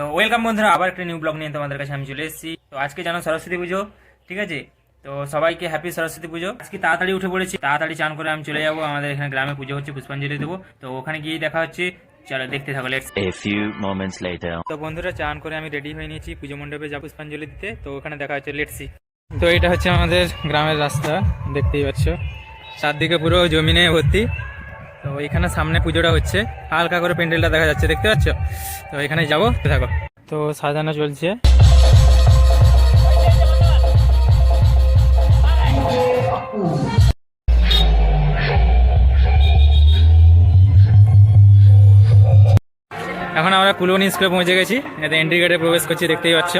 তো ওয়েলকাম বন্ধুরা আবার একটা নিউ ব্লগ নিয়ে তোমাদের কাছে আমি চলে এসেছি। তো আজকে জানো সরস্বতী পুজো ঠিক আছে? তো সবাইকে হ্যাপি সরস্বতী পুজো। আজকে তাড়াতাড়ি উঠে পড়েছি তাড়াতাড়ি চান করে আমি চলে যাব। আমাদের এখানে গ্রামে পুজো হচ্ছে পুষ্পাঞ্জলি দেবো। তো ওখানে গিয়ে দেখা হচ্ছে চলো দেখতে থাকো let's A few moments later. তো বন্ধুরা চান করে আমি রেডি হয়ে নিয়েছি পুজো মণ্ডপে যাব পুষ্পাঞ্জলি দিতে। তো ওখানে দেখা হচ্ছে লেটসি তো এটা হচ্ছে আমাদের গ্রামের রাস্তা দেখতেই পাচ্ছ। চারদিকে পুরো জমিনে ভর্তি। তো এখানে সামনে পুজোটা হচ্ছে। হালকা করে প্যান্ডেলটা দেখা যাচ্ছে দেখতে পাচ্ছ? তো এখানে যাব থাকো। তো সাজানো চলছে। এখন আমরা কুলবনি স্কুলে পৌঁছে গেছি। এতে এন্ট্রি গেটে প্রবেশ করছি দেখতেই পাচ্ছ।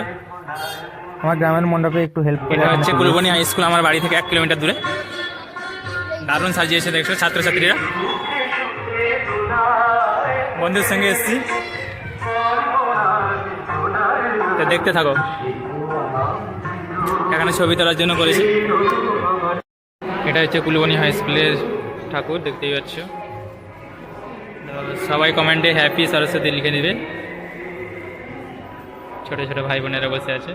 আমার গ্রামের মণ্ডপে একটু হেল্প করে এটা হচ্ছে কুলবনি হাই স্কুল আমার বাড়ি থেকে এক কিলোমিটার দূরে। দারুণ সাজিয়েছে দেখছ ছাত্রছাত্রীরা। বন্ধুর সঙ্গে এসছি। তো দেখতে থাকো। এখানে ছবি তোলার জন্য করেছি। এটা হচ্ছে কুলবনি হাই স্কুলের ঠাকুর, দেখতেই পাচ্ছ। সবাই কমেন্টে হ্যাপি সরস্বতী লিখে দিবে। ছোট ছোট ভাই বোনেরা বসে আছে।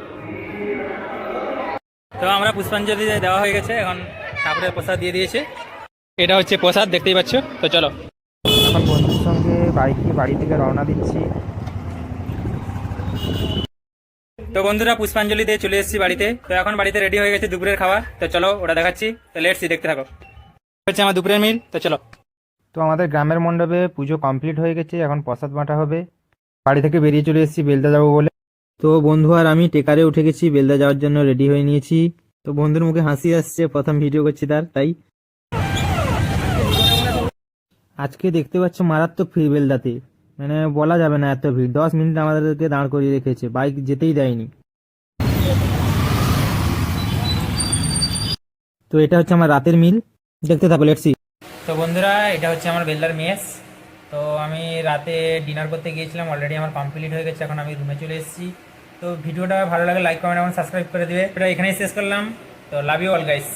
তো আমরা পুষ্পাঞ্জলি দেওয়া হয়ে গেছে, এখন ঠাকুরের প্রসাদ দিয়ে দিয়েছে। এটা হচ্ছে প্রসাদ, দেখতেই পাচ্ছ। তো চলো। এখন বন্ধুর সঙ্গে বাইকে বাড়ি থেকে রওনা দিচ্ছি। তো বন্ধুরা পুষ্পাঞ্জলি দিয়ে চলে এসেছি বাড়িতে। তো এখন বাড়িতে রেডি হয়ে গেছে দুপুরের খাবার। তো চলো ওটা দেখাচ্ছি। তো লেটসি দেখতে থাকো। হচ্ছে আমার দুপুরের মিল তো চলো। তো আমাদের গ্রামের মণ্ডপে পুজো কমপ্লিট হয়ে গেছে এখন প্রসাদ বাঁটা হবে। বাড়ি থেকে বেরিয়ে চলে এসেছি বেলদা যাব বলে। তো বন্ধু আর আমি টেকারে উঠে গেছি বেলদা যাওয়ার জন্য রেডি হয়ে নিয়েছি। তো বন্ধুর মুখে হাসি আসছে প্রথম ভিডিও করছি তার তাই। আজকে দেখতে পাচ্ছ মারাত্মক ভিড় বেলদাতে মানে বলা যাবে না এত ভিড়। দশ মিনিট আমাদেরকে দাঁড় করিয়ে রেখেছে। বাইক যেতেই দেয়নি। তো এটা হচ্ছে আমার রাতের মিল দেখতে থাকো লেটসি তো বন্ধুরা, এটা হচ্ছে আমার বেলদার মেস। তো আমি রাতে ডিনার করতে গিয়েছিলাম। অলরেডি আমার কমপ্লিট হয়ে গেছে। এখন আমি রুমে চলে এসেছি। তো ভিডিওটা ভালো লাগে লাইক কমেন্ট এবং সাবস্ক্রাইব করে দিবে। এটা এখানেই শেষ করলাম। তো লাভ ইউ অল গাইস